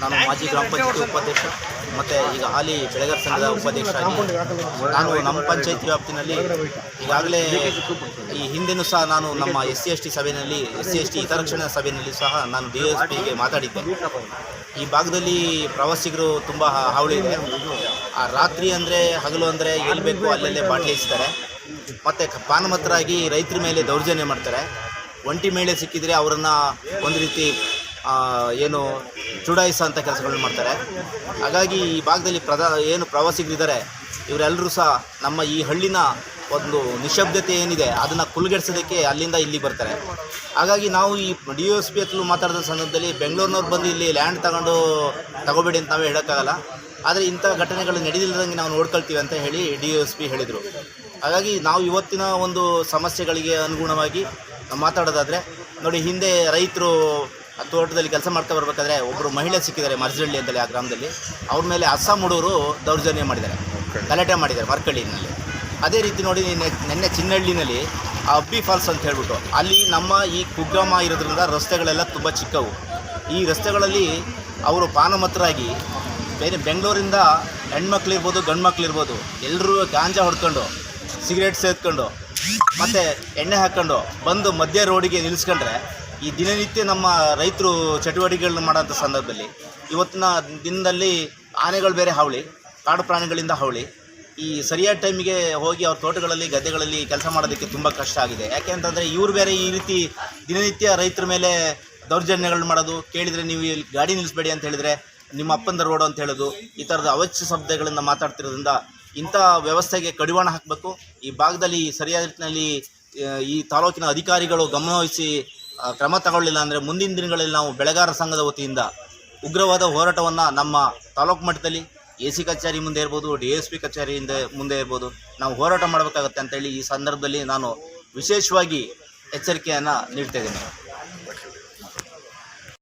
ನಾನು ಮಾಜಿ ಗ್ರಾಮ ಪಂಚಾಯತಿ ಉಪಾಧ್ಯಕ್ಷ, ಮತ್ತು ಈಗ ಹಾಲಿ ಬೆಳೆಗಾರ ಸಂಘದ ಉಪಾಧ್ಯಕ್ಷ ನಾನು ನಮ್ಮ ಪಂಚಾಯತಿ ವ್ಯಾಪ್ತಿನಲ್ಲಿ ಈಗಾಗಲೇ ಈ ಹಿಂದೆನೂ ಸಹ ನಾನು ನಮ್ಮ ಎಸ್ ಸಿ ಎಸ್ ಟಿ ಸಭೆಯಲ್ಲಿ, ಎಸ್ ಸಿ ಎಸ್ ಟಿ ಹಿತರಕ್ಷಣಾ ಸಭೆಯಲ್ಲಿ ಸಹ ನಾನು ಡಿ ಎಸ್ ಪಿಗೆ ಮಾತಾಡಿದ್ದೆ. ಈ ಭಾಗದಲ್ಲಿ ಪ್ರವಾಸಿಗರು ತುಂಬ ಹಾವಳಿ ಇದೆ. ಆ ರಾತ್ರಿ ಅಂದರೆ, ಹಗಲು ಅಂದರೆ ಎಲ್ಲಿ ಬೇಕು ಅಲ್ಲಲ್ಲೇ ಬಾಟಲಿ ಇಸ್ತಾರೆ ಮತ್ತು ಪಾನಮತ್ತರಾಗಿ ರೈತರ ಮೇಲೆ ದೌರ್ಜನ್ಯ ಮಾಡ್ತಾರೆ. ಒಂಟಿ ಮೇಳೆ ಸಿಕ್ಕಿದರೆ ಅವರನ್ನು ಒಂದು ರೀತಿ ಏನು ಚುಡಾಯಿಸ ಅಂತ ಕೆಲಸಗಳನ್ನ ಮಾಡ್ತಾರೆ. ಹಾಗಾಗಿ ಈ ಭಾಗದಲ್ಲಿ ಪ್ರಧಾ ಏನು ಪ್ರವಾಸಿಗರಿದ್ದಾರೆ, ಇವರೆಲ್ಲರೂ ಸಹ ನಮ್ಮ ಈ ಹಳ್ಳಿನ ಒಂದು ನಿಶಬ್ದತೆ ಏನಿದೆ, ಅದನ್ನು ಕುಲ್ಗೆಡ್ಸೋದಕ್ಕೆ ಅಲ್ಲಿಂದ ಇಲ್ಲಿ ಬರ್ತಾರೆ. ಹಾಗಾಗಿ ನಾವು ಈ ಡಿ ಎಸ್ ಪಿ ಹತ್ರ ಮಾತಾಡಿದ ಸಂದರ್ಭದಲ್ಲಿ ಬೆಂಗಳೂರಿನವ್ರು ಬಂದು ಇಲ್ಲಿ ಲ್ಯಾಂಡ್ ತಗೊಂಡು ತಗೋಬೇಡಿ ಅಂತ ನಾವೇ ಹೇಳೋಕ್ಕಾಗಲ್ಲ. ಆದರೆ ಇಂಥ ಘಟನೆಗಳು ನಡೆದಿಲ್ಲದಂಗೆ ನಾವು ನೋಡ್ಕೊಳ್ತೀವಿ ಅಂತ ಹೇಳಿ ಡಿ ಎಸ್ ಪಿ ಹೇಳಿದರು. ಹಾಗಾಗಿ ನಾವು ಇವತ್ತಿನ ಒಂದು ಸಮಸ್ಯೆಗಳಿಗೆ ಅನುಗುಣವಾಗಿ ಮಾತಾಡೋದಾದರೆ, ನೋಡಿ ಹಿಂದೆ ರೈತರು ತೋಟದಲ್ಲಿ ಕೆಲಸ ಮಾಡ್ತಾ ಬರಬೇಕಾದ್ರೆ ಒಬ್ಬರು ಮಹಿಳೆ ಸಿಕ್ಕಿದ್ದಾರೆ ಮರ್ಜಳ್ಳಿ ಅಂತಲೇ ಆ ಗ್ರಾಮದಲ್ಲಿ. ಅವ್ರ ಮೇಲೆ ಅಸ್ಸಾಂ ಹುಡುಗರು ದೌರ್ಜನ್ಯ ಮಾಡಿದ್ದಾರೆ. ಗಲಾಟೆ ಮಾಡಿದ್ದಾರೆ ಮರ್ಕಳ್ಳಿನಲ್ಲಿ ಅದೇ ರೀತಿ ನೋಡಿ ನಿನ್ನೆ ನಿನ್ನೆ ಚಿನ್ನಹಳ್ಳಿನಲ್ಲಿ ಆ ಅಬ್ಬಿ ಫಾಲ್ಸ್ ಅಂತ ಹೇಳ್ಬಿಟ್ಟು ಅಲ್ಲಿ ನಮ್ಮ ಈ ಕುಗ್ರಾಮ ಇರೋದ್ರಿಂದ ರಸ್ತೆಗಳೆಲ್ಲ ತುಂಬ ಚಿಕ್ಕವು. ಈ ರಸ್ತೆಗಳಲ್ಲಿ ಅವರು ಪಾನಮತ್ತರಾಗಿ ಬೇರೆ ಬೆಂಗಳೂರಿಂದ ಹೆಣ್ಮಕ್ಳಿರ್ಬೋದು ಗಂಡು ಮಕ್ಳಿರ್ಬೋದು ಎಲ್ಲರೂ ಗಾಂಜಾ ಹೊಡ್ಕೊಂಡು ಸಿಗರೇಟ್ ಸೇದ್ಕೊಂಡು ಮತ್ತು ಎಣ್ಣೆ ಹಾಕ್ಕೊಂಡು ಬಂದು ಮಧ್ಯ ರೋಡಿಗೆ ನಿಲ್ಲಿಸ್ಕೊಂಡ್ರೆ ಈ ದಿನನಿತ್ಯ ನಮ್ಮ ರೈತರು ಚಟುವಟಿಕೆಗಳನ್ನ ಮಾಡೋಂಥ ಸಂದರ್ಭದಲ್ಲಿ ಇವತ್ತಿನ ದಿನದಲ್ಲಿ ಆನೆಗಳು ಬೇರೆ ಹಾವಳಿ, ಕಾಡು ಪ್ರಾಣಿಗಳಿಂದ ಹಾವಳಿ. ಈ ಸರಿಯಾದ ಟೈಮಿಗೆ ಹೋಗಿ ಅವ್ರ ತೋಟಗಳಲ್ಲಿ, ಗದ್ದೆಗಳಲ್ಲಿ ಕೆಲಸ ಮಾಡೋದಕ್ಕೆ ತುಂಬ ಕಷ್ಟ ಆಗಿದೆ. ಯಾಕೆ ಅಂತಂದರೆ ಇವ್ರು ಬೇರೆ ಈ ರೀತಿ ದಿನನಿತ್ಯ ರೈತರ ಮೇಲೆ ದೌರ್ಜನ್ಯಗಳನ್ನ ಮಾಡೋದು, ಕೇಳಿದರೆ ನೀವು ಇಲ್ಲಿ ಗಾಡಿ ನಿಲ್ಲಿಸಬೇಡಿ ಅಂತ ಹೇಳಿದರೆ ನಿಮ್ಮ ಅಪ್ಪಂದ ರೋಡು ಅಂತ ಹೇಳೋದು, ಈ ಥರದ ಅವಶ್ಯ ಶಬ್ದಗಳನ್ನು ಮಾತಾಡ್ತಿರೋದ್ರಿಂದ ಇಂಥ ವ್ಯವಸ್ಥೆಗೆ ಕಡಿವಾಣ ಹಾಕಬೇಕು. ಈ ಭಾಗದಲ್ಲಿ ಸರಿಯಾದ ರೀತಿಯಲ್ಲಿ ಈ ತಾಲೂಕಿನ ಅಧಿಕಾರಿಗಳು ಗಮನವಹಿಸಿ ಕ್ರಮ ತಗೊಳ್ಳಿಲ್ಲ ಅಂದರೆ ಮುಂದಿನ ದಿನಗಳಲ್ಲಿ ನಾವು ಬೆಳೆಗಾರ ಸಂಘದ ವತಿಯಿಂದ ಉಗ್ರವಾದ ಹೋರಾಟವನ್ನು ನಮ್ಮ ತಾಲೂಕು ಮಟ್ಟದಲ್ಲಿ ಎ ಸಿ ಕಚೇರಿ ಮುಂದೆ ಇರ್ಬೋದು, ಡಿ ಎಸ್ ಪಿ ಕಚೇರಿಯಿಂದ ಮುಂದೆ ಇರ್ಬೋದು, ನಾವು ಹೋರಾಟ ಮಾಡಬೇಕಾಗತ್ತೆ ಅಂತೇಳಿ ಈ ಸಂದರ್ಭದಲ್ಲಿ ನಾನು ವಿಶೇಷವಾಗಿ ಎಚ್ಚರಿಕೆಯನ್ನು ನೀಡ್ತಾ